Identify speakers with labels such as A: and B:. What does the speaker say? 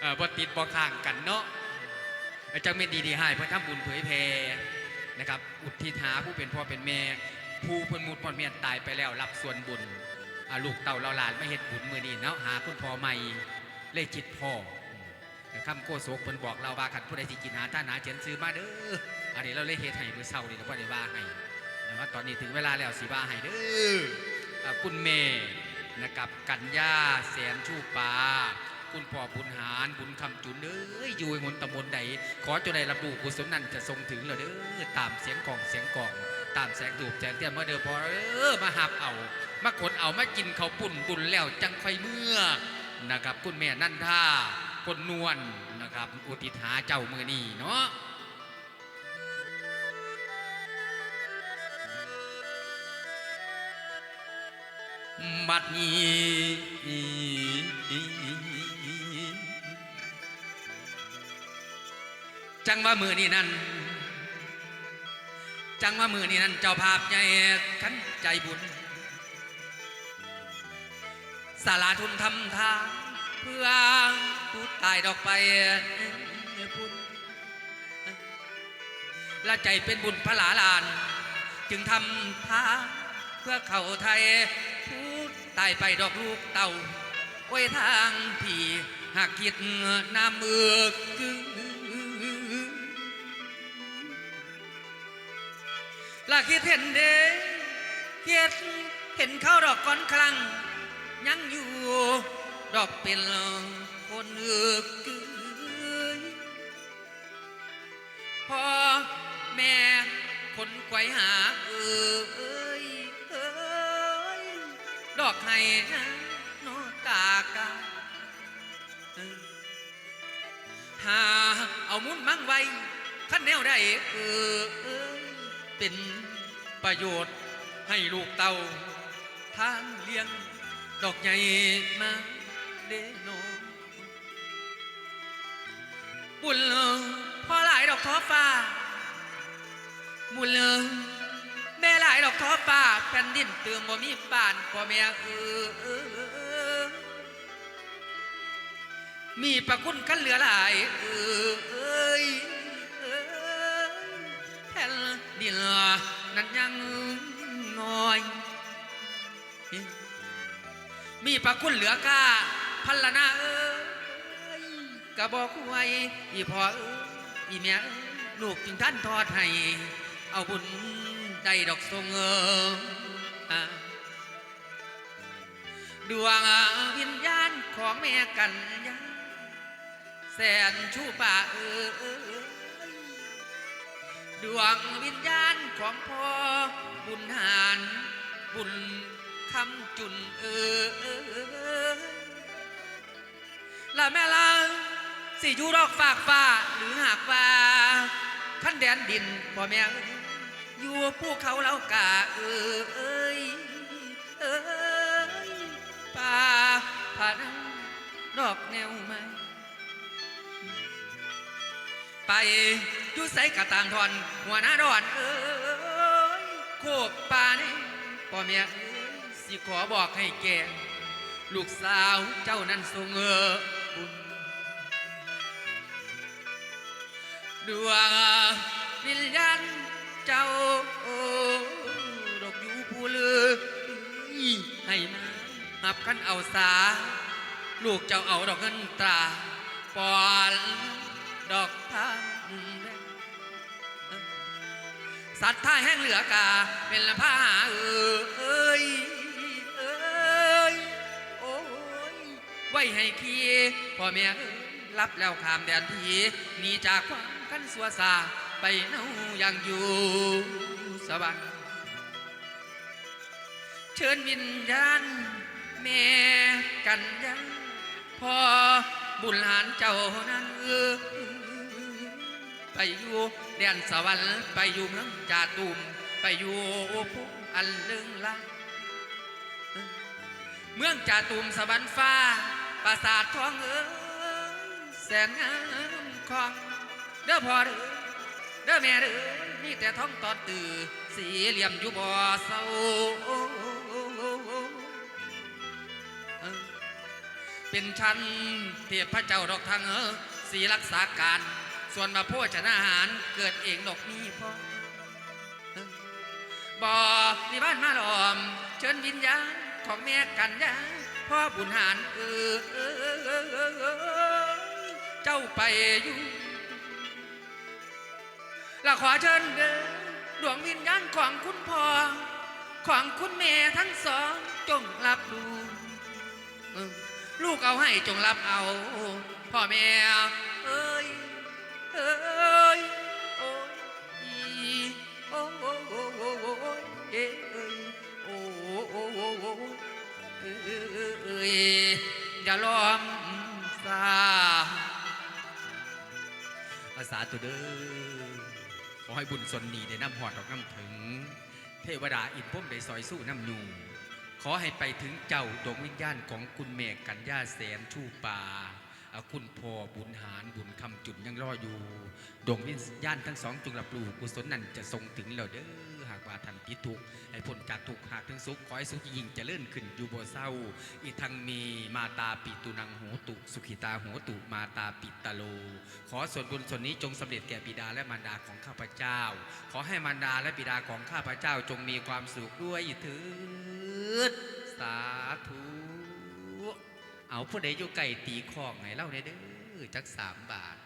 A: เออบ่ติดบ่ข้างกันเนาะเจังเม็นดีดีให้เพื่อทำบุญเผยแผ่นะครับ อุทิศหาผู้เป็นพ่อเป็นแม่ ผู้เพิ่นมุดพ่อเมียนตายไปแล้วรับส่วนบุญลูกเต่าเราหลานไม่เฮ็ดบุญมือนี้เนาะหาคุณพ่อใหม่เลยจิตพ่อคำโกโศกเพิ่นบอกเราว่าขันผู้ใดสิกินหาท่านหาเจนซื้อมาเด้ออันนี้เราเลยเฮ็ดให้มือเศร้านี่เราบ่ได้ว่าให้แต่ว่าตอนนี้ถึงเวลาแล้วสิว่าให้เด้อคุณแม่นะครับกัญญาแสนชูปา คุณพ่อบุญหารบุญคำจุนเอ้ยอยู่ในมนตำบลใดขอจงได้รับรู้กุศลนั้นจะทรงถึงเราเด้อตามเสียงกล่องเสียงกล่อง ตามแสงดูบแสงเทียนมาเด้อพอเออมาหับเอา มาขนเอามากินเขาวปุ่นบุญแล้วจังค่อยเมื่อนะครับ คุณแม่นั่นท่าคนนวลนะครับ อุทิศหาเจ้ามือนี่เนาะบัดนี้ จังว่ามือนี่นั่น จังว่ามือนี่นั่น เจ้าภาพใหญ่ขันใจบุญสาราทุนทำทางเพื่อผู้ตายดอกไปบุญและใจเป็นบุญพระหลาลาน จึงทำทางเพื่อเขาไทยผู้ตายไปดอกลูกเต่าไว้ทางพี่หากคิดน้ำมือกึ ละคิดเห็นเด้คิดเห็นเขาดอกก้อนคลัง ยังอยู่ดอกเป็นคนเอือกพ่อแม่คนไกวหาเอ้ยเอ้ยดอกไห้นะโนตากาเอ้ยหาเอามุนมั่งไว้ขั้นแนวได้เออเอ้ย เป็นประโยชน์ให้ลูกเต่าทางเลี้ยงดอกใหญ่มาเดโนบุญเพ่อหลายดอกท้อฟ้าบุญแม่หลายดอกท้อฟ้าแผ่นดินเติมบ่มีบ้านพ่อแม่เออเออมีประคุณขั้นเหลือหลายเออ ดินนั้นยังน้อย มีพระคุณเหลือก้าพันละนาเอ้ยกะบอกไว้อีพ่อเอ้ยอีแม่เอ้ยลูกจึงท่านทอดให้ เอาบุญได้ดอกทรงเออดวงวิญญาณของแม่กันยาแสนชูป่าเออ ดวงวิญญาณของพ่อบุญหารบุญคำจุนเออเออเออละแม่ละสิอยู่ดอกฝากฟ้าหรือหากว่าขั้นแดนดินพ่อแม่เอ้ยอยู่ภูเขาเล้ากาเออเอ้ยเอ้ยป่าผานังดอกแนวไม้ไป อยู่ใส่กระต่างทอน หัวหน้าดอนเอ้ยโคกป่านี่พ่อแม่เอ้ยสิขอบอกให้แกลูกสาวเจ้านั้นทรงเออบุญดวงวิญญาณเจ้าดอกอยู่ผู้เลือให้มาหับขันเอาสา ลูกเจ้าเอาดอกเงินตราปอนดอกทานแสัตว์ท่าแห้งเหลือกา เป็นละผ้าเอ้ยเอ้ยโอ้ยไว้ให้คีพ่อแม่เอ้ยรับแล้วขามแดนทีหนีจากความกันสัวซาไปเน่ายังอยู่สวรรค์เชิญวิญญาณแม่กันยังพ่อบุญหลานเจ้านั้นเออไปอยู่ แดนสวรรค์ไปอยู่เมืองจาตุมไปอยู่ภูอันเลื่องลังเมืองจาตุมสวรรค์ฟ้าปราสาททองเอ๋แสนงามของเด้อพ่อเด้อเด้อแม่เด้อมีแต่ท้องตอนตื่อสีเหลี่ยมอยู่บ่อเศร้าเป็นชั้นเทียบพระเจ้าดอกทางเออสีรักษาการ ส่วนมาโภชนาหารเกิดเองดอกนี้พอเอบ่มีบ้านมาหลอม เชิญวิญญาณของแม่กันยาพ่อบุญหารเออเออเออเออเจ้าไปอยู่ละขอเชิญเดอดวงวิญญาณของคุณพ่อของคุณแม่ทั้งสองจงรับรู้ลูกเอาให้จงรับเอา พ่อแม่ ยอย่าล้อมซาอาสาตัวเด้อขอให้บุญสนนีได้นำหอดดอกน้ำถึง เทวดาอินพุ่มได้ซอยสู้น้ำนูขอให้ไปถึงเจ้าดวงวิญญาณของคุณแม่กัญญาแสนชูป่าอ่าคุณพ่อบุญหารบุญคำจุนยังรออยู่ ดวงวิญญาณทั้งสองจงรับรู้กุศลนั้นจะส่งถึงเราเด้อ ว่าทันติดทุกให้พ้นจากทุกหากถึงสุขขอให้สุขยิ่งเจริญขึ้นอยู่บ่เศร้า อีทังมีมาตาปิตุนังโหตุ สุขิตาโหตุมาตาปิตโล ขอส่วนบุญส่วนนี้จงสำเร็จแก่บิดาและมารดาของข้าพเจ้า ขอให้มารดาและบิดาของข้าพเจ้าจงมีความสุขด้วยเถิดสาธุเอาผู้ใดอยู่ไก่ตีของไงเล่าได้เด้อจักสามบาท